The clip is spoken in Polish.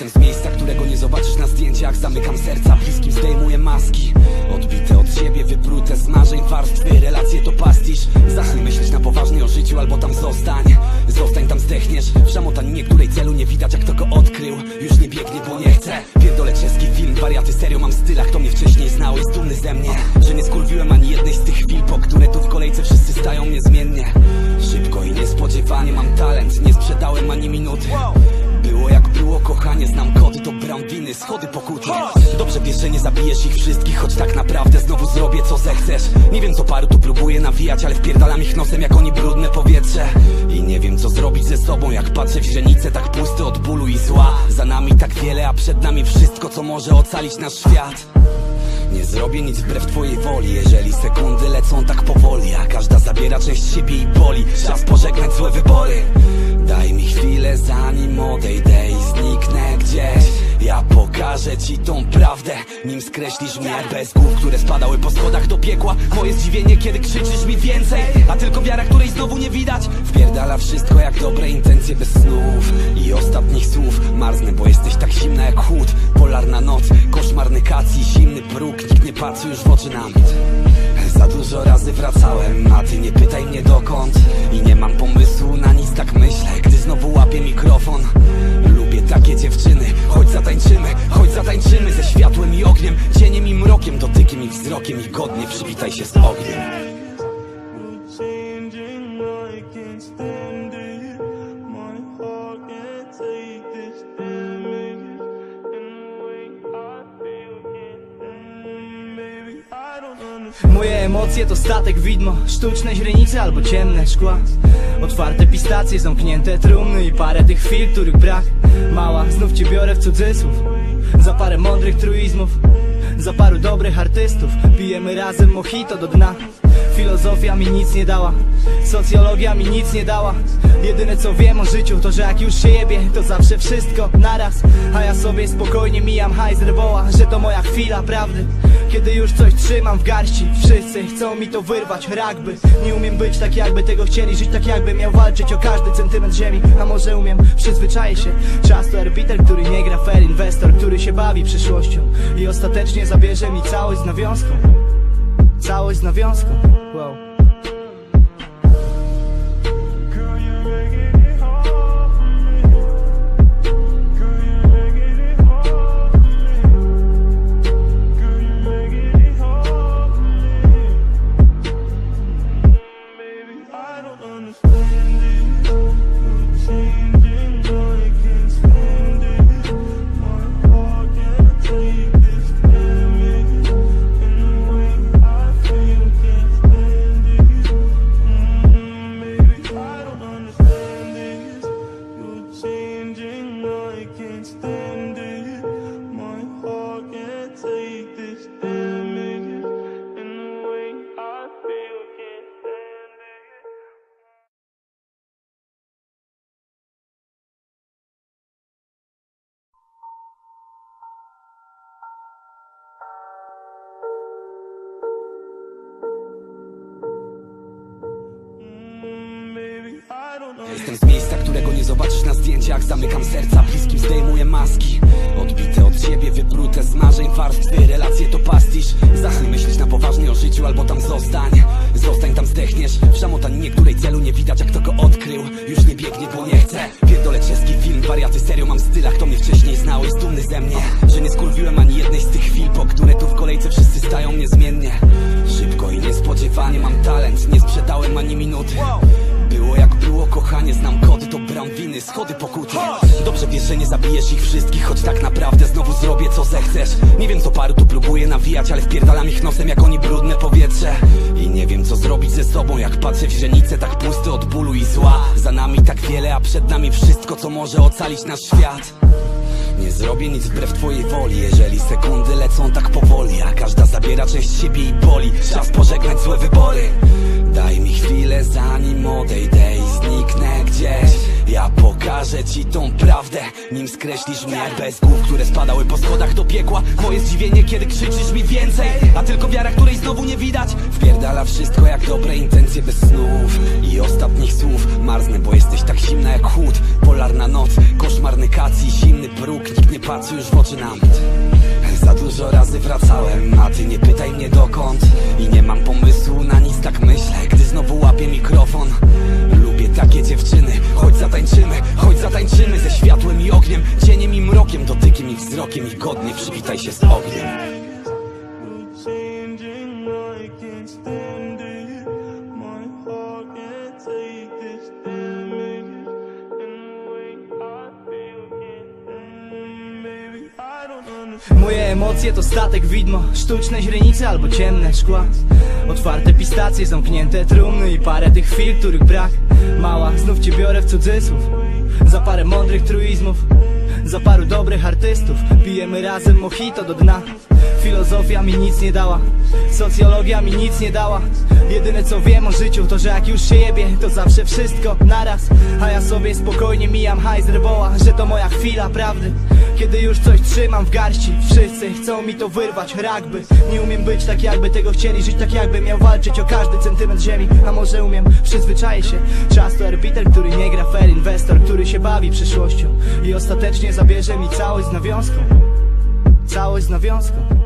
Jestem z miejsca, którego nie zobaczysz na zdjęciach. Zamykam serca, bliskim zdejmuję maski. Odbite od siebie, wyprute z marzeń Warstwy, relacje to pastisz. Zacznij myśleć na poważnie o życiu albo tam zostań. Zostań tam zdechniesz. W szamotaninie, której celu nie widać jak to go odkrył. Już nie biegnie, bo nie chcę Pierdolę czeski film, wariaty serio mam styl A kto mnie wcześniej znał jest dumny ze mnie. Że nie skurwiłem ani jednej z tych chwil Po które tu w kolejce wszyscy stają niezmiennie. Szybko i niespodziewanie mam talent. Nie sprzedałem ani minuty kochanie, znam kody To bram winy, schody pokutne Dobrze wiesz, że nie zabijesz ich wszystkich Choć tak naprawdę znowu zrobię co zechcesz. Nie wiem co paru tu próbuję nawijać Ale wpierdalam ich nosem jak oni brudne powietrze. I nie wiem co zrobić ze sobą Jak patrzę w źrenice tak pusty od bólu i zła. Za nami tak wiele, a przed nami wszystko Co może ocalić nasz świat. Nie zrobię nic wbrew twojej woli Jeżeli sekundy lecą tak powoli A każda zabiera część siebie i boli. Czas pożegnać złe wybory. Daj mi chwilę zanim odejdę pokażę ci tą prawdę. Nim skreślisz mnie bez głów Które spadały po schodach do piekła. Moje zdziwienie kiedy krzyczysz mi więcej A tylko wiara, której znowu nie widać. Wpierdala wszystko jak dobre intencje bez snów I ostatnich słów. Marznę, bo jesteś tak zimna jak chłód. Polarna noc, koszmarny kac i zimny próg. Nikt nie patrzy już w oczy nam. Za dużo razy wracałem, a ty nie pytaj mnie dokąd feel can't mm, Baby, I don't understand. Moje emocje to statek widmo Sztuczne źrenice albo ciemne szkła. Otwarte pistacje, zamknięte trumny I parę tych chwil, których brak. Mała, znów cię biorę w cudzysłów. Za parę mądrych truizmów Za paru dobrych artystów Pijemy razem mojito do dna Filozofia mi nic nie dała Socjologia mi nic nie dała. Jedyne co wiem o życiu to, że jak już się jebie To zawsze wszystko naraz. A ja sobie spokojnie mijam hajzer woła Że to moja chwila prawdy. Kiedy już coś trzymam w garści Wszyscy chcą mi to wyrwać, rugby Nie umiem być tak jakby tego chcieli Żyć tak jakby miał walczyć o każdy centymetr ziemi. A może umiem, przyzwyczaję się. Czas to arbiter, który nie gra fair Inwestor, który się bawi przyszłością. I ostatecznie zabierze mi całość z nawiązką. Całość z nawiązką well, I can't Jestem z miejsca, którego nie zobaczysz na zdjęciach. Zamykam serca, bliskim zdejmuję maski. Odbite od siebie, wyprute z marzeń Warstwy, relacje to pastisz. Zacznij myśleć na poważnie o życiu albo tam zostań. Zostań tam zdechniesz. W szamotaninie, której celu nie widać jak to go odkrył. Już nie biegnie, bo nie chcę Pierdolę czeski film, wariaty serio mam styl A kto mnie wcześniej znał jest dumny ze mnie Że nie skurwiłem ani jednej z tych chwil Po które tu w kolejce schody pokutne Dobrze wiesz, że nie zabijesz ich wszystkich Choć tak naprawdę znowu zrobię co zechcesz. Nie wiem co paru tu próbuję nawijać Ale wpierdalam ich nosem jak oni brudne powietrze. I nie wiem co zrobić ze sobą Jak patrzę w źrenice tak pusty od bólu i zła. Za nami tak wiele, a przed nami wszystko Co może ocalić nasz świat. Nie zrobię nic wbrew twojej woli Jeżeli sekundy lecą tak powoli A każda zabiera część siebie i boli. Czas pożegnać złe wybory. Daj mi chwilę zanim odejdę i zniknę pokażę ci tą prawdę Nim skreślisz mnie bez głów Które spadały po schodach do piekła. Moje zdziwienie kiedy krzyczysz mi więcej A tylko wiara, której znowu nie widać. Wpierdala wszystko jak dobre intencje bez snów I ostatnich słów. Marznę, bo jesteś tak zimna jak chłód. Polarna noc, koszmar marnykacji Zimny próg, nikt nie patrzy już w oczy nam. Za dużo razy wracałem, a ty nie pytaj mnie dokąd. I wzrokiem I godnie przywitaj się z ogniem. Moje emocje to statek widmo Sztuczne źrenice albo ciemne szkła. Otwarte pistacje, zamknięte trumny I parę tych chwil, których brak. Mała, znów cię biorę w cudzysłów. Za parę mądrych truizmów Za paru dobrych artystów Pijemy razem mojito do dna Filozofia mi nic nie dała Socjologia mi nic nie dała. Jedyne co wiem o życiu to, że jak już się jebie To zawsze wszystko naraz. A ja sobie spokojnie mijam hajs woła Że to moja chwila prawdy. Kiedy już coś trzymam w garści Wszyscy chcą mi to wyrwać, rugby Nie umiem być tak jakby tego chcieli Żyć tak jakby miał walczyć o każdy centymetr ziemi. A może umiem, przyzwyczaję się. Czas to arbiter, który nie gra fair Inwestor, który się bawi przyszłością. I ostatecznie zabierze mi całość z nawiązką. Całość z nawiązką